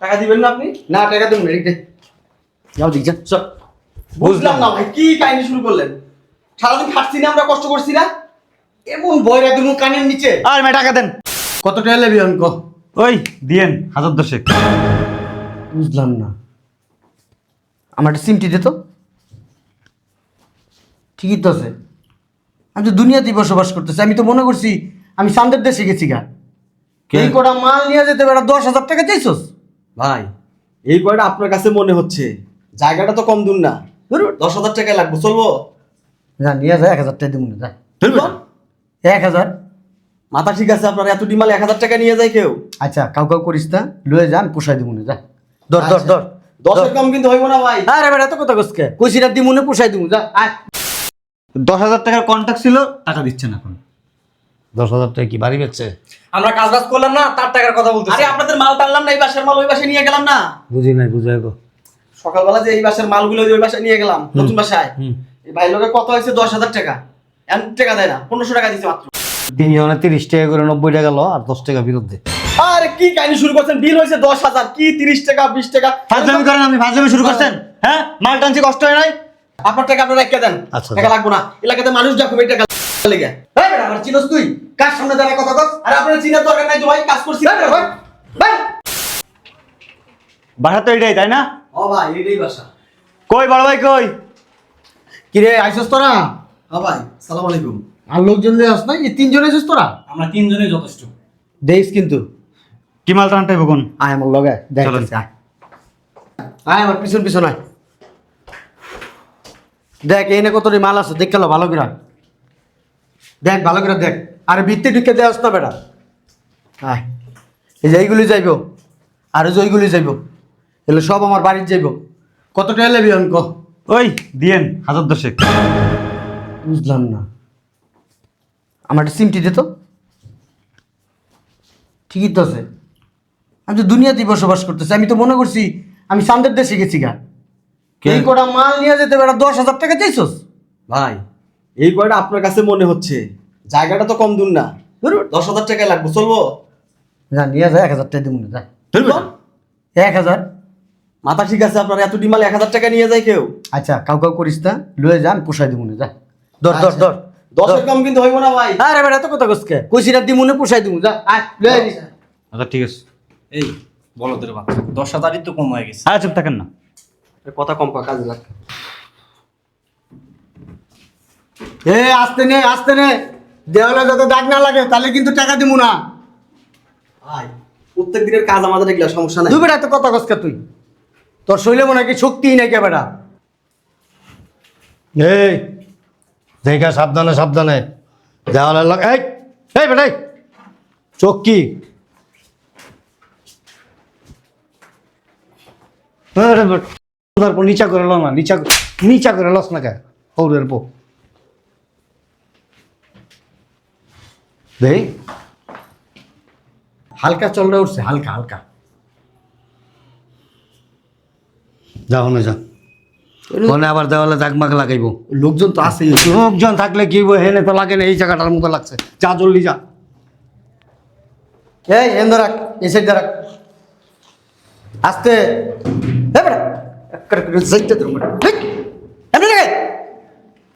টাকা দিবেন না আপনি? না টাকা দেবো না রেখে যাও দিক চল। বুঝলাম না ভাই কি কাহিনী শুরু করলেন? সারাদিন খাটছি না আমরা কষ্ট করছি না? এমন বয়রা তুমি কানের নিচে। আর মে টাকা দেন। কত টাকা লেবি অঙ্ক? ওই দিয়েন হাজার দশেক। বুঝলাম না। আমার একটা সিমটি দে তো। ঠিকই তো আছে। আমি তো দুনিয়াতেই বসবাস করতেছি আমি তো মনে করছি আমি সান্দের দেশে গেছি গা? এই কটা মাল নিয়ে যেতে বেড়া দশ হাজার টাকা চাইছস? ভাই এই কয়টা আপনার কাছে মনে হচ্ছে? জায়গাটা তো কম দূর না। ধরুন দশ হাজার টাকা লাগবে চলবো? যা নিয়ে যায় এক হাজার টাকা দিব না যা। এক হাজার। মাথা ঠিক আছে আপনার এত ডিমাল এক হাজার টাকা নিয়ে যায় কেউ? আচ্ছা কাউ কাউ করিস না লয়ে যা আমি পোষাই দিব না যা। ধর ধর ধর। দশের কম কিন্তু হইব না ভাই। আরে বেড়া তো কথা কসকে কইছিরা দিমুনে পোষাই দিব যা আয়। দশ হাজার টাকার কন্ট্যাক্ট ছিল টাকা দিচ্ছেন এখন। দশ হাজার টাকা কি বাড়ি বেচছে? আমরা কাজ বাজ করলাম না তার টাকার কথা বলতেছি। আরে আপনাদের মাল টানলাম না এই বাসের মাল ওই বাসে নিয়ে গেলাম না। বুঝি নাই বুঝাই গো। সকালবেলা যে এই বাসের মালগুলো ওই বাসায় নিয়ে গেলাম নতুন বাসায়। এই ভাই লোকের কত হয়েছে? দশ হাজার টাকা। এমন টাকা দেয় না পনেরোশো টাকা দিচ্ছে মাত্র। তিন জনে তিরিশ টাকা করে নব্বই টাকা লো আর দশ টাকা দে আরে কি কাহিনী শুরু করছেন? বিল হয়েছে দশ হাজার। কি তিরিশ টাকা বিশ টাকা? ফাজলামি করেন আপনি ফাজলামি শুরু করছেন? হ্যাঁ? মাল টানছি কষ্ট হয় নাই? আপনার টাকা আপনারা রেখে দেন। আচ্ছা, টাকা লাগবো না। এলাকাতে মানুষ যখন এই টাকা লেগে। ভাই বেটা আমার চিনস তুই? কার সামনে দাঁড়ায় কথা কস? আরে আপনার চিনার দরকার নাই তো ভাই কাজ করছি। ভাই ভাই। ভাই। বাসা তো এটাই তাই না? ও ভাই এটাই বাসা। কই বড় ভাই কই? আইসস তোরা? হ্যাঁ ভাই সালাম আলাইকুম। আর লোকজন দিয়ে আস না এই তিনজন আইসস তোরা? আমরা তিনজনে যথেষ্ট। দেখিস কিন্তু। কি মাল টানটাই কোন? আয় আমার লগে দেখ আয়। আয় আমার পিছন পিছন আয়। দেখ এনে কত মাল আছে দেখ গেল ভালো করে। দেখ ভালো করে দেখ। আরে ভিত্তি ঢুকে দেওয়াস না বেটা। আয়। এই যে এইগুলি যাইব আর যে ওইগুলি যাইব এগুলো সব আমার বাড়ির যাইব। কত টাকা লেবি অঙ্ক ওই দিয়েন হাজার দশেক। বুঝলাম না। আমার একটা সিমটি দে তো। ঠিকই তো আছে। আমি তো দুনিয়াতেই বসবাস করতেছি আমি তো মনে করছি আমি সান্দের দেশে গেছি গা? এই কটা মাল নিয়ে যেতে বেড়া দশ হাজার টাকা চাইছস? ভাই এই কয়টা আপনার কাছে মনে হচ্ছে? জায়গাটা তো কম দূর না। দশ হাজার টাকা লাগবে চলবো। যা নিয়ে যা এক হাজার টাকা দিব না যা। এক হাজার। মাথা ঠিক আছে আপনার এত ডিমাল এক হাজার টাকা নিয়ে যায় কেউ? আচ্ছা কাউ কাউ করিস না লয়ে যা আমি পোষাই দিব না যা। ধর ধর ধর। দশের কম কিন্তু হইব না ভাই। আরে বেড়া তো কথা কসকে কইছিরা দিমুনে পোষাই দিব যা আয় লয়ে আচ্ছা ঠিক আছে। এই বলদের বাচ্চা দশ হাজারই তো কম হয়ে গেছে। চুপ থাকেন না। কথা কম কর, কাজে লাগ। এ আসতে নে আসতে নে। দেওয়ালে যাতে দাগ না লাগে তাহলে কিন্তু টাকা দিব না। ভাই প্রত্যেক দিনের কাজ আমাদের এগুলো সমস্যা নাই। তুই বেটা তো কথা কসকা তুই? তোর শৈলে মনে কি শক্তিই নাই কে বেটা? এই দেখা সাবধানে সাবধানে। দেওয়ালে লগ এই এই বেটাই চোখ কি? বেট, তারপর নিচা করে লো না নিচা নিচা করে লস না কে? হৌরের পো। দেই। হালকা চলরে উঠছে হালকা হালকা। যাও না যা। মনে আবার দেওয়ালে দাগমাগ লাগাইব। লোকজন তো আছে লোকজন থাকলে কি হেনে তো লাগে না এই জায়গাটার মতো লাগছে। যা জলদি যা। এই এন্দ রাখ এই সাইডে রাখ আস্তে। করে সাইডটা ধরো বেটা ঠিক এমনি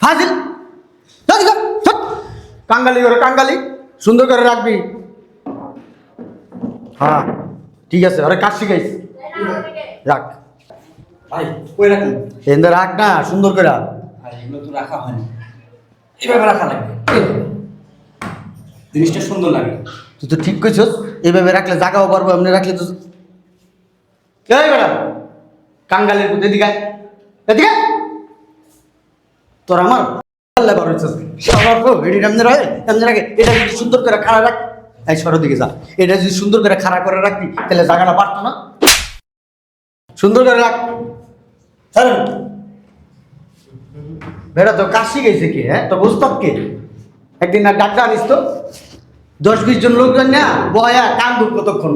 ফাজিল সব কাঙ্গালি করে কাঙ্গালি সুন্দর করে রাখবি হ্যাঁ ঠিক আছে আরে কাজ শিখাইস রাখ ভাই কই রাখুন এন্দ রাখ না সুন্দর করে রাখ। এগুলো তো রাখা হয়নি এইভাবে রাখা লাগবে জিনিসটা সুন্দর লাগে তুই তো ঠিক কইছস এইভাবে রাখলে জাগাও পারব এমনি রাখলে তো এই বেটা কাঙ্গালের পুঁতে দিকে তোর আমার আল্লাহ বার রামনে রয় রামনে রাখে এটা যদি সুন্দর করে খাড়া রাখ, এই সরো দিকে যা। এটা যদি সুন্দর করে খাড়া করে রাখবি, তাহলে জায়গাটা পারতো না। সুন্দর করে রাখ। ছাড়েন বেটা তো কাশি গেছে কে হ্যাঁ? তো বুঝতাম কে? একদিন না ডাক্তার আনিস তো? দশ বিশ জন লোকজন না, বয়া কান দুঃখ কতক্ষণ?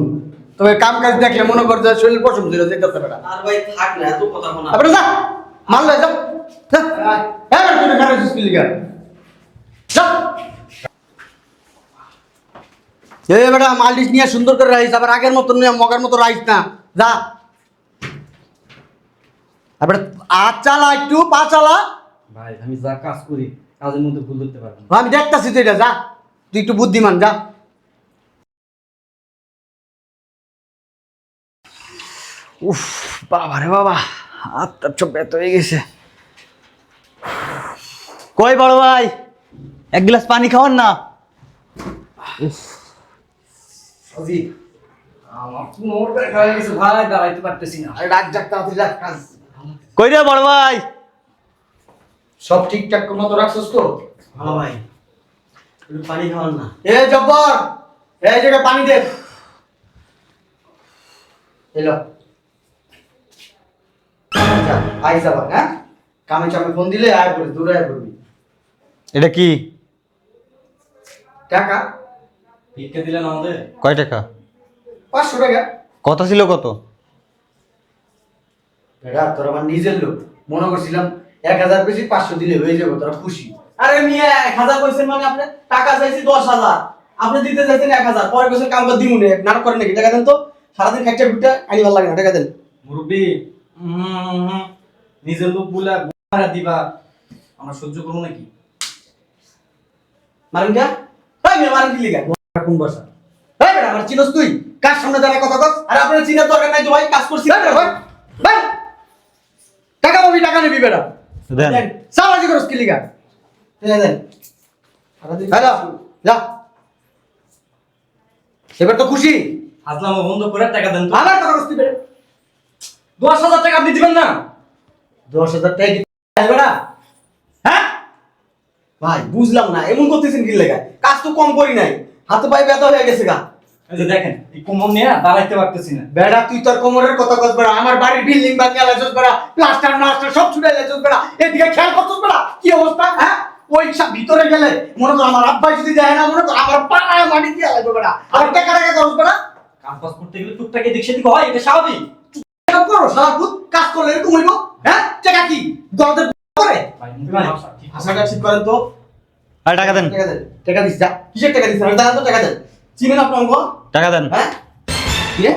তবে কাম কাজ দেখলে মনে কর যে শরীর পশম ছিল যেতেছে বেটা। আর ভাই থাক না এত কথা শোনা তারপরে যা মাল লয় যা যা। হ্যাঁ। তুই খারাপ স্কুল লিগা যা। এ বেটা মালিশ নিয়ে সুন্দর করে রাইস আবার আগের মতো নিয়ে মগের মতো রাইস না। যা। আবার হাত চালা একটু পা চালা ভাই আমি যা কাজ করি কাজের মধ্যে ভুল ধরতে পারব আমি দেখতাছি তো এটা যা। তুই একটু বুদ্ধিমান যা। উফ বাবা রে বাবা হাতটা চোখ ব্যথ হয়ে গেছে। কই বড় ভাই এক গ্লাস পানি খাওয়ান না? কই রে বড় ভাই? সব ঠিকঠাক মতো রাখছস তো? ভালো ভাই পানি খাওয়ান না। এ জব্বর এই জায়গায় পানি দে। এলো আচ্ছা আই যাবা হ্যাঁ? কামে চামে ফোন দিলে আয় পড়বি দূরে আয় পড়বি এটা কি? টাকা? ভিক্ষা দিলেন আমাদের? কয় টাকা? পাঁচশো টাকা। কথা ছিল কত? এটা তোর আমার নিজের লোক। মনে করছিলাম এক হাজার বেশি পাঁচশো দিলে হয়ে যাবে তোরা খুশি। আরে মিয়া এক হাজার কইছেন মানে আপনি? টাকা চাইছি দশ হাজার। আপনি দিতে চাইছেন এক হাজার। পরে কইছেন কাম করে দিমুনে। নাটক করেন নাকি? টাকা দেন তো। সারাদিন খাইটা পিঠটা আনি ভালো লাগে না টাকা দেন। মুরব্বী নিজের লোক বলে মারা দিবা। আমরা সহ্য করব নাকি? মারেন কে তাই মিয়া মারেন কি লিগা? কোন বাসা? এই বেটা আমার চিনস তুই। কার সামনে দাঁড়ায় কথা কস? আরে আপনার চিনার দরকার নাই তো ভাই কাজ করছি। এই ভাই, ভাই। টাকা পাবি টাকা নিবি বেটা। দেন। সামাজি করস কি লিগা? দেন, দেন। হ্যালো। যা। এবার তো খুশি। হাজলামা বন্ধ করে টাকা দেন তো। আমার কথা কস তুই বেটা। দশ হাজার টাকা আপনি দিবেন না। দশ হাজার টাকা কি বেটা হ্যাঁ? ভাই বুঝলাম না এমন করতেছেন কি লেগা? কাজ তো কম করি নাই। হাতে পায়ে ব্যথা হয়ে গেছে গা। এই যে দেখেন এই কোমর নিয়ে দাঁড়াইতে পারতেছি না। বেটা তুই তোর কোমরের কথা কস বেড়া আমার বাড়ির বিল্ডিং বানিয়ে লাইছস বেড়া প্লাস্টার মাস্টার সব ছুটে লাইছস বেড়া এদিকে খেয়াল করছস বেড়া? কি অবস্থা হ্যাঁ? ওই সব ভিতরে গেলে মনে কর আমার আব্বাই যদি যায় না মনে কর আমার পাড়ায় মাটি দিয়ে লাগবে বেড়া। আর টাকা টাকা করস বেড়া? কাজ করতে গেলে টুকটাক এদিক সেদিক হয় এটা স্বাভাবিক। করো সারা ভূত কাজ করলে এরকম হইব? হ্যাঁ? টাকা কি? গলদের করে? ঠিক ভাষাটা ঠিক করেন তো? আর টাকা দেন। টাকা দেন। টাকা দিস যা। কিসের টাকা দিস দাঁড়ান তো টাকা দেন। চিনেন আপনার অঙ্ক? টাকা দেন। হ্যাঁ? কি রে?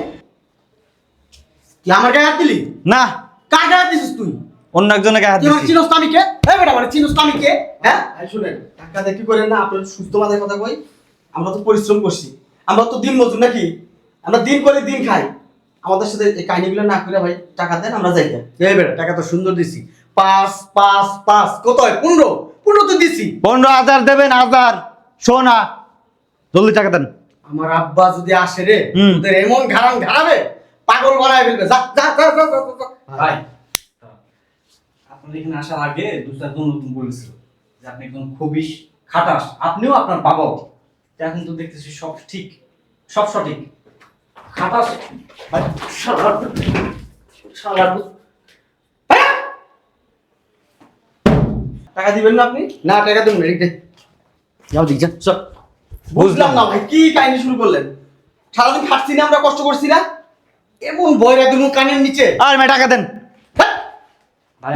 কি আমার গায়ে হাত দিলি? না। কার গায়ে হাত দিছিস তুই? অন্য একজনের গায়ে হাত আমার দিচ্ছি তো আমি কে? এই বেটা মানে চিনস তো আমি কে? হ্যাঁ? এই শুনেন টাকা দিয়ে কি করেন না আপনার সুস্থ মাথায় কথা কই আমরা তো পরিশ্রম করছি। আমরা তো দিন মজুর নাকি? আমরা দিন করে দিন খাই। আমাদের সাথে এই কাহিনীগুলো না করে ভাই টাকা দেন আমরা যাই। এই বেটা টাকা তো সুন্দর দিছি। পাঁচ পাঁচ পাঁচ কত হয়? পনেরো। পনেরো তো দিছি। পনেরো হাজার দেবেন হাজার। সোনা। জলদি টাকা দেন। আমার আব্বা যদি আসে রে হুম। তোদের এমন ঘাড়াম ঘাড়াবে পাগল বানায় ফেলবে। যা যা যা যা, যা, যা, যা। ভাই আপনার এখানে আসার আগে দু চারজন নতুন বলেছিল যে আপনি একদম খুবই খাটাস। আপনিও আপনার বাবাও। এখন তো দেখতেছি সব ঠিক সব সঠিক। খাটাস শালার শালার হ্যাঁ? টাকা দিবেন না আপনি? না টাকা দেবো না যাও দিক যা। চল। বুঝলাম না ভাই কি কাহিনী শুরু করলেন? সারাদিন খাটছি না আমরা কষ্ট করছি না? এমন বয়রা তুমি কানের নিচে। আর মে টাকা দেন। হ্যাঁ? ভাই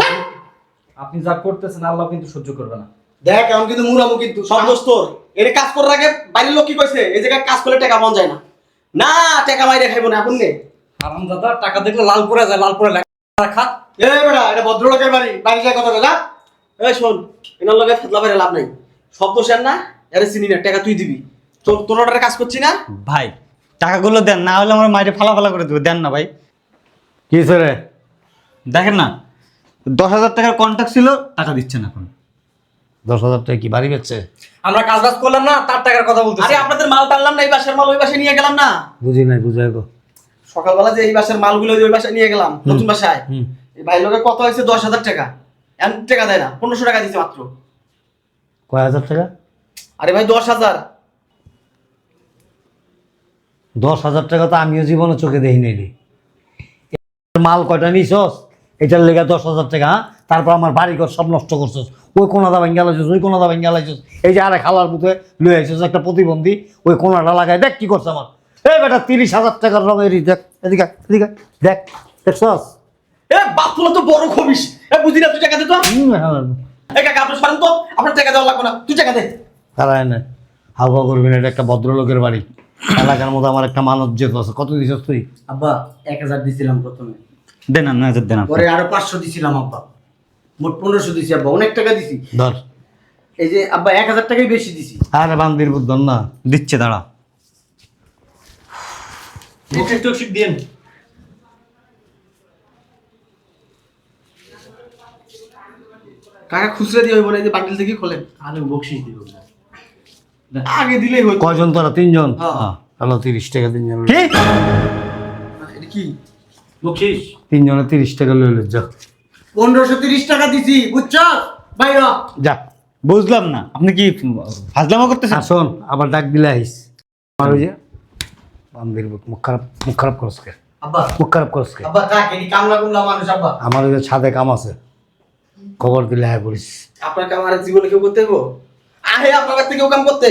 আপনি যা করতেছেন আল্লাহ কিন্তু সহ্য করবে না। দেখ এখন কিন্তু মুরামু কিন্তু সব দোষ তোর। এর কাজ করার আগে বাড়ির লোক কি কইছে? এই জায়গায় কাজ করলে টাকা পাওয়া যায় না। না টাকা মাইরে খাইবো না এখন নে আরাম দাদা টাকা দেখলে লাল পরে যায় লাল পরে খা এ বেটা এটা ভদ্রলোকের বাড়ি বাড়ি যায় কথা যা এই শোন এনার লগে ফেতলা বাইরে লাভ নাই। সব দোষ এর না এরে চিনি না টাকা তুই দিবি। তোর তোর অর্ডারে কাজ করছি না? ভাই টাকাগুলো দেন না হলে আমার মাইরে ফালা ফালা করে দেবে দেন না ভাই। কি রে? দেখেন না দশ হাজার টাকার কন্ট্যাক্ট ছিল টাকা দিচ্ছেন এখন। দশ হাজার টাকা কি বাড়ি বেচছে? আমরা কাজ বাজ করলাম না তার টাকার কথা বলতেছি। আরে আপনাদের মাল টানলাম না এই বাসের মাল ওই বাসায় নিয়ে গেলাম না? বুঝি নাই বুঝাই গো। সকালবেলা যে এই বাসের মালগুলো ওই বাসায় নিয়ে গেলাম নতুন বাসায় হুম। এই ভাই লোকের কত হয়েছে? দশ হাজার টাকা। এমন টাকা দেয় না পনেরোশো টাকা দিচ্ছে মাত্র। কয় হাজার টাকা? আরে ভাই দশ হাজার। দশ হাজার টাকা তো আমিও জীবনে চোখে দেখি নাই মাল কয়টা নিছস? এটার লেগে দশ হাজার টাকা হ্যাঁ? তারপর আমার বাড়ি ঘর সব নষ্ট করছস। ওই কোনাটা ভাঙ্গা লাইছস ওই কোনাটা ভাঙ্গা লাইছস। এই যে আরে খালার পুঁতে লই আইছস একটা প্রতিবন্ধী ওই কোনাটা লাগাই দেখ কি করছে আমার। এই বেটা তিরিশ হাজার টাকার রঙের দেখ এদিকে এদিকে দেখ দেখছস? এ বাপগুলো তো বড় খবিস। এ বুঝি না তুই টাকা দে তো। হুম, হ্যাঁ। এই কাকা আপনি সরেন তো আপনার টাকা দেওয়া লাগবে না তুই টাকা দে। তারা এনে হাওয়া করবি না এটা একটা ভদ্রলোকের বাড়ি। এলাকার মধ্যে আমার একটা মানব যেত আছে। কত দিছিস তুই? আব্বা এক হাজার দিছিলাম প্রথমে। দেন নয় হাজার দেন। পরে আরও পাঁচশো দিছিলাম আব্বা। মোট পনেরোশো দিছি আব্বা। অনেক টাকা দিছি। ধর। এই যে আব্বা এক হাজার টাকাই বেশি দিছি। আরে বান্দির বুদ্ধ না। দিচ্ছে দাঁড়া। দিন টাকা খুচরা দিয়ে হইব না এই যে বান্ডিল থেকে খোলেন। আরে বকশিস দিব আগে দিলেই হইতো। কয়জন তোরা? তিনজন? হ্যাঁ। হ্যাঁ। তাহলে তিরিশ টাকা তিনজন কি? এটা কি? বকশিস। তিনজনে তিরিশ টাকা লইল যা। পনেরোশো তিরিশ টাকা দিছি বুঝছ? বাইরা যা বুঝলাম না। আপনি কি ফাজলামা করতেছেন? আসুন আবার ডাক দিলে আইস। আমার ওই যে বান্দির মুখ খারাপ মুখ খারাপ করস কে? আব্বা। মুখ খারাপ করস কে? আব্বা থাক এটি কামলা কুমলা মানুষ আব্বা। আমার ওই যে ছাদে কাম আছে। খবর দিলে হ্যাঁ বলিস। আপনার কাম আর জীবনে কেউ করতে হইব আহে আপনার কাছ কেউ কাম করতে?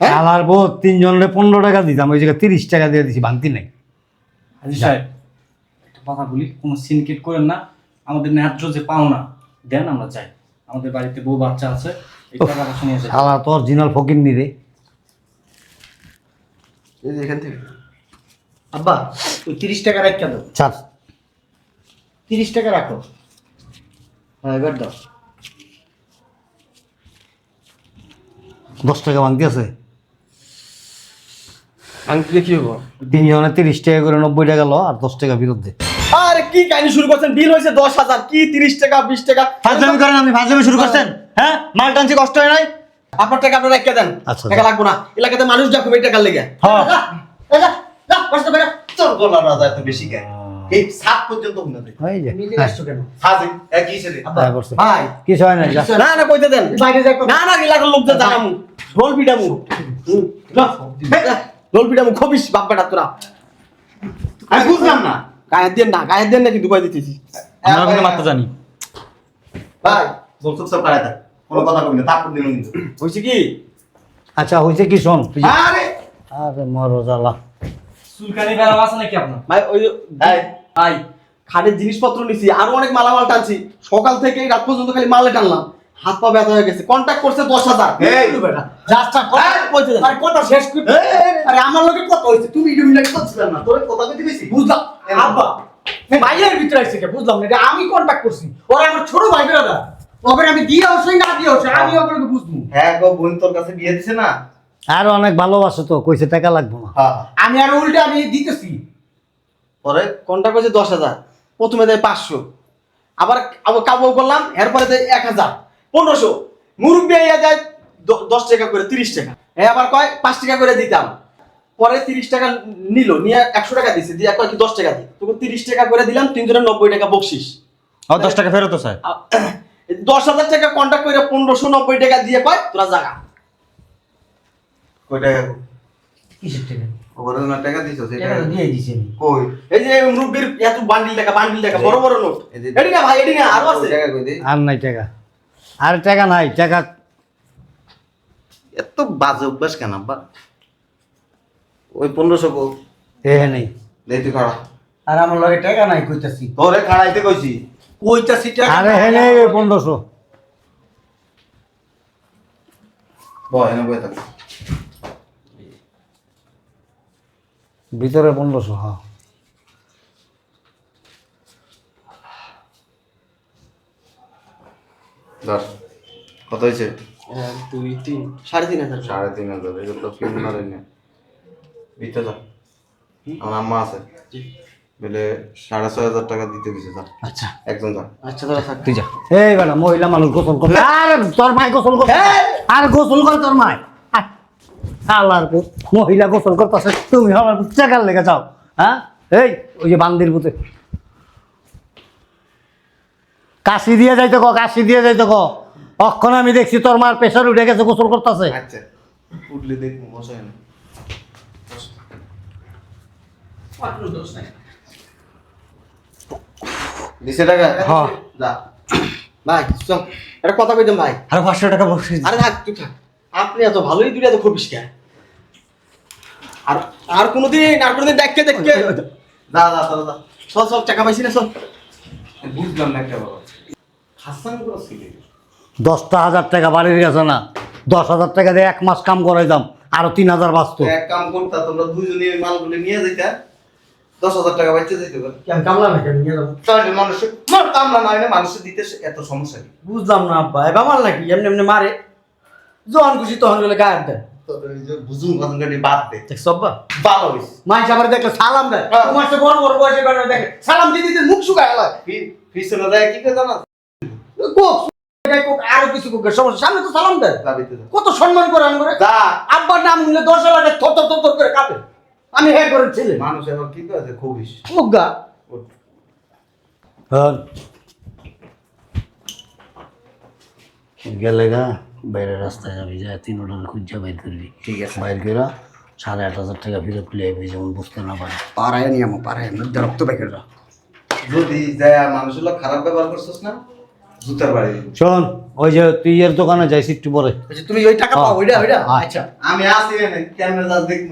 হ্যাঁ? আলার বউ তিনজনের পনেরো টাকা দিতাম ওই জায়গায় তিরিশ টাকা দিয়ে দিছি ভাঙতি নাই। হাজি সাহেব একটা কথা বলি কোনো সিনকেট করেন না। আমাদের ন্যায্য যে পাওনা দেন আমরা চাই। আমাদের বাড়িতে বউ বাচ্চা আছে এই টাকা পয়সা নিয়ে যাই শালা তো অরিজিনাল ফকির নি রে। এই যে এখান থেকে। আব্বা ওই তিরিশ টাকা রাখা দাও। চার তিরিশ টাকা রাখো। হ্যাঁ এবার দাও। দশ টাকা ভাঙতি আছে। আংটিতে কি হব? তিনজনে তিরিশ টাকা করে নব্বই টাকা লো আর দশ টাকা ফেরত দে। আরে কি কাহিনী শুরু করছেন? বিল হয়েছে দশ হাজার। কি তিরিশ টাকা বিশ টাকা? ফাজলামি করেন আপনি ফাজলামি শুরু করছেন? হ্যাঁ? মাল টানছি কষ্ট হয় নাই? আপনার টাকা আপনারা রেখে দেন। আচ্ছা, টাকা লাগবো না। এলাকাতে মানুষ দেখো এই টাকার লেগে। হ্যাঁ তোর গলা রাজা এত বেশি কেন? হ্যাঁ, করছে। ভাই। কিছু হয় না না না কইতে দেন। বাইরে না না এলাকার লোকদের জানামু। রোল পিটামু। হুম, ল, রোল পিটামু। খবিস বাপ বেটা তোরা। আমি বুঝলাম না। গায়ের দেন না গায়ের দেন না কিন্তু কয়ে দিতেছি আমরা কিন্তু মাত্র জানি। ভাই। কোনো কথা কবি না তারপর দিন কিন্তু হয়েছে কি? আচ্ছা হয়েছে কি শোন আরে! আরে মরো জ্বালা। বেড়াও আছে নাকি আপনার? ভাই ওই এই, ভাই খাটের জিনিসপত্র নিছি আরও অনেক মালামাল টানছি। সকাল থেকে রাত পর্যন্ত খালি মালে টানলাম। হাত পা ব্যথা হয়ে গেছে। কন্ট্যাক্ট করছে দশ হাজার। কথা শেষ আরে আমার লোকে কত হয়েছে তুমি ইডু মিলাকে বুঝলাম না তোর কথা কইতে বেশি বুঝলাম। আব্বা বাইরের ভিতরে আসছে কে বুঝলাম না আমি কন্টাক্ট করছি। ওরা আমার ছোট ভাই বেরাদা ওকে আমি দিয়ে আসই না দিয়ে আসই আমি ওকে বুঝব। হ্যাঁ গো বোন তোর কাছে বিয়ে দিছে না? আর অনেক ভালোবাসো তো কইছে টাকা লাগবো না। হ্যাঁ। আমি আর উল্টে আমি দিতেছি। পরে কন্ট্যাক্ট করছে দশ হাজার প্রথমে দেয় পাঁচশো। আবার আবার কাবু করলাম এরপরে দেয় এক হাজার। পনেরোশো। মুরব্বী আইয়া দেয় দ- দশ টাকা করে তিরিশ টাকা। এ আবার কয় পাঁচ টাকা করে দিতাম। পরে তিরিশ টাকা নিল নিয়ে একশো টাকা দিছে দিয়ে কয় কি দশ টাকা দিই তোকে তিরিশ টাকা করে দিলাম তিনজনের নব্বই টাকা বকশিস। দশ টাকা ফেরত তো স্যার দশ হাজার টাকা কন্ট্যাক্ট করে পনেরোশো নব্বই টাকা দিয়ে কয় তোরা জাগা। কয় টাকা? কিসের টাকা? টাকা দিছো সেটা টাকা দিয়ে দিছি। কই? এই যে মুরব্বীর এত বান্ডিল টাকা বান্ডিল টাকা বড় বড় নোট। এই না ভাই এটি না আরও আছে। টাকা কই দে? আর নাই টাকা। আর টাকা নাই টাকা এত বাজে অভ্যাস কেন আব্বা? ওই পনেরোশো কো এ নেই। দেই তুই খাড়া। আর আমার লগে টাকা নাই কইতাছি। তোরে খাড়াইতে কইছি। কইতাছি টাকা আরে হে নেই পনেরোশো। বয় বয়ে থাক। ভিতরে পনেরোশো হ্যাঁ ধর কত হয়েছে? এক দুই তিন সাড়ে তিন হাজার। সাড়ে তিন হাজার এগুলো তো কিনে না। রে দিতে যা। আমার আম্মা আছে। বলে সাড়ে ছয় হাজার টাকা দিতে দিছে যা। আচ্ছা। একজন যা। আচ্ছা তোরা থাক। তুই যা। এই বেটা মহিলা মানুষ গোসল করে আরে তোর মাই গোসল করে আর গোসল করে তোর মাই আল্লাহর মহিলা গোসল করতেছে। তুমি আমার টাকার লেগে যাও। হ্যাঁ? এই ওই যে বান্দির পুতে কাশি দিয়ে যাইতে ক কাশি দিয়ে যাইতে ক। অক্ষণ আমি দেখছি তোর মার প্রেশার উঠে গেছে গোসল করতেছে। আচ্ছা উঠলে দেখব বসে। না দিছে টাকা? হ্যাঁ। যা। ভাই চল। একটা কথা কইতাম ভাই। আরও পাঁচশো টাকা আরে থাক তুই থাক। আপনি এত ভালোই খুবিস আর আর কোনোদিন আর কোনোদিন চল চল টাকা পাইছি না চল। বুঝলাম না একটা বাবা দশটা হাজার টাকা বাড়ির গেছে না। দশ হাজার টাকা দিয়ে এক মাস কাম করাই দাম আরও তিন হাজার বাঁচতো। তো এক কাম করতা তোমরা দুইজনে ওই মালগুলো নিয়ে যাইতা দশ হাজার টাকা বাচ্চা যাইতে পারে। কেন কামলা না কেন নিয়ে যাব? তাহলে মানুষের কামলা নাই না মানুষের দিতে এত সমস্যা বুঝলাম না আব্বা। এবার মাল নাকি? এমনি এমনি মারে। যখন খুশি তখন গেলে গায়ের দেয়। তোদের বুঝুন কথা বাদ দে। ভালো আবার দেখলে সালাম দেয়। হ্যাঁ। তোমার তো বড় বড় বয়সে কারণে দেখে সালাম দিতে দিতে মুখ শুকায় পিছনে কি করে জানা? কোক এটাই কোক, আরও কিছু কোকের সমস্যা। সামনে তো সালাম দেয়। যাবিতে যা কত সম্মান করে আমি করে যা। আব্বার নাম নিলে দশ হাজার থর থর থর থর করে কাঁপে। আমি হ্যাঁ করে ছেলে। মানুষ এখন কি করে খুবিস মুগা। গেলে গা বাইরে রাস্তায় যাবি যা তিন ওটার খুঁজা বাইর করবি। ঠিক আছে। বাইর করে সাড়ে আট হাজার টাকা ফিরত তুলে আইবি যেমন বুঝতে না পারে। পাড়ায় নিয়ে আমার মধ্যে রক্ত বেকের যদি যায় মানুষের লোক খারাপ ব্যবহার করছিস না? জুতার বাড়ি শোন ওই যে তুই এর দোকানে যাইছি একটু পরে। তুমি ওই টাকা পাও ওইটা ওইটা হ্যাঁ। আচ্ছা। আমি আসি যা দেখব।